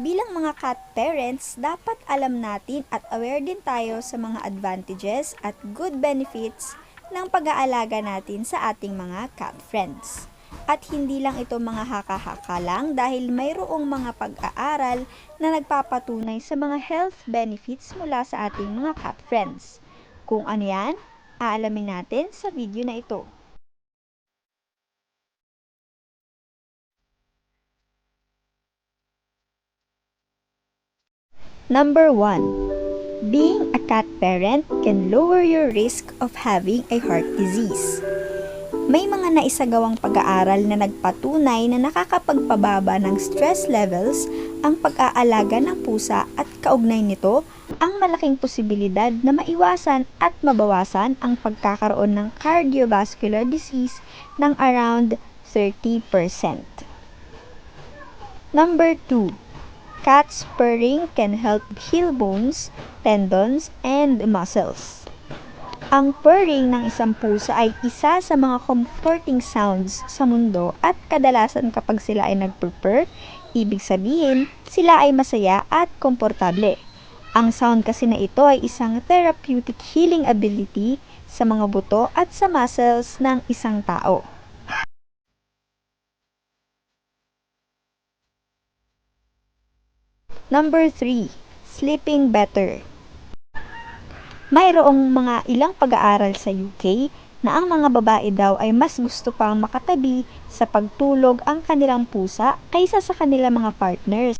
Bilang mga cat parents, dapat alam natin at aware din tayo sa mga advantages at good benefits ng pag-aalaga natin sa ating mga cat friends. At hindi lang ito mga haka-haka lang dahil mayroong mga pag-aaral na nagpapatunay sa mga health benefits mula sa ating mga cat friends. Kung ano yan, aalamin natin sa video na ito. Number 1. Being a cat parent can lower your risk of having a heart disease. May mga naisagawang pag-aaral na nagpatunay na nakakapagpababa ng stress levels ang pag-aalaga ng pusa at kaugnay nito ang malaking posibilidad na maiwasan at mabawasan ang pagkakaroon ng cardiovascular disease ng around 30%. Number 2. Cat spurring can help heal bones, tendons, and muscles. Ang purring ng isang pusa ay isa sa mga comforting sounds sa mundo at kadalasan kapag sila ay nagpurpur, ibig sabihin sila ay masaya at komportable. Ang sound kasi na ito ay isang therapeutic healing ability sa mga buto at sa muscles ng isang tao. Number 3. Sleeping better. Mayroong mga ilang pag-aaral sa UK na ang mga babae daw ay mas gusto pang makatabi sa pagtulog ang kanilang pusa kaysa sa kanilang mga partners.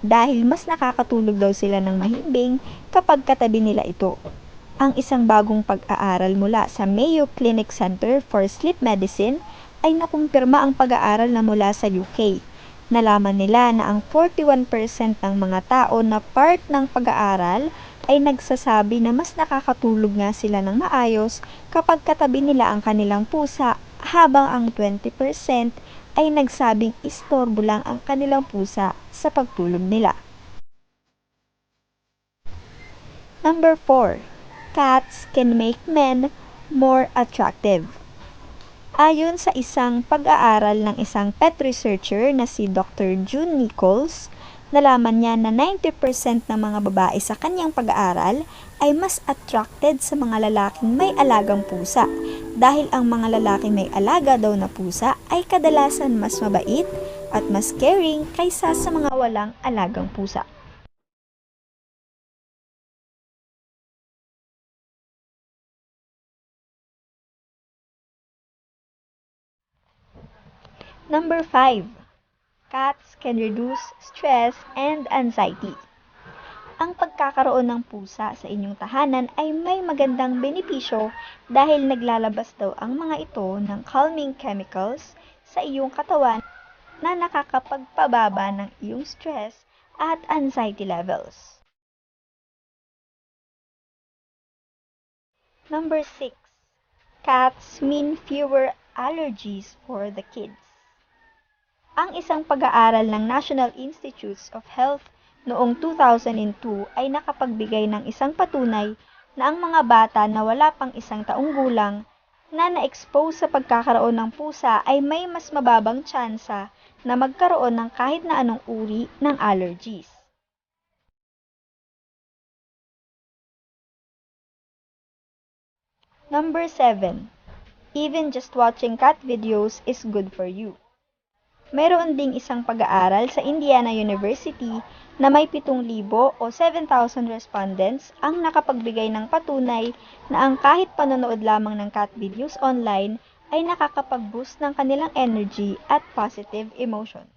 Dahil mas nakakatulog daw sila ng mahimbing kapag katabi nila ito. Ang isang bagong pag-aaral mula sa Mayo Clinic Center for Sleep Medicine ay nakumpirma ang pag-aaral na mula sa UK nalaman nila na ang 41% ng mga tao na part ng pag-aaral ay nagsasabi na mas nakakatulog nga sila ng maayos kapag katabi nila ang kanilang pusa habang ang 20% ay nagsabing istorbo lang ang kanilang pusa sa pagtulog nila. Number 4. Cats can make men more attractive. Ayon sa isang pag-aaral ng isang pet researcher na si Dr. June Nichols, nalaman niya na 90% ng mga babae sa kanyang pag-aaral ay mas attracted sa mga lalaking may alagang pusa dahil ang mga lalaking may alaga daw na pusa ay kadalasan mas mabait at mas caring kaysa sa mga walang alagang pusa. Number 5. Cats can reduce stress and anxiety. Ang pagkakaroon ng pusa sa inyong tahanan ay may magandang benepisyo dahil naglalabas daw ang mga ito ng calming chemicals sa iyong katawan na nakakapagpababa ng iyong stress at anxiety levels. Number 6. Cats mean fewer allergies for the kids. Ang isang pag-aaral ng National Institutes of Health noong 2002 ay nakapagbigay ng isang patunay na ang mga bata na wala pang isang taong gulang na na-expose sa pagkakaroon ng pusa ay may mas mababang tsansa na magkaroon ng kahit na anong uri ng allergies. Number 7. Even just watching cat videos is good for you. Mayroon ding isang pag-aaral sa Indiana University na may 7,000 o 7,000 respondents ang nakapagbigay ng patunay na ang kahit panonood lamang ng cat videos online ay nakakapag-boost ng kanilang energy at positive emotions.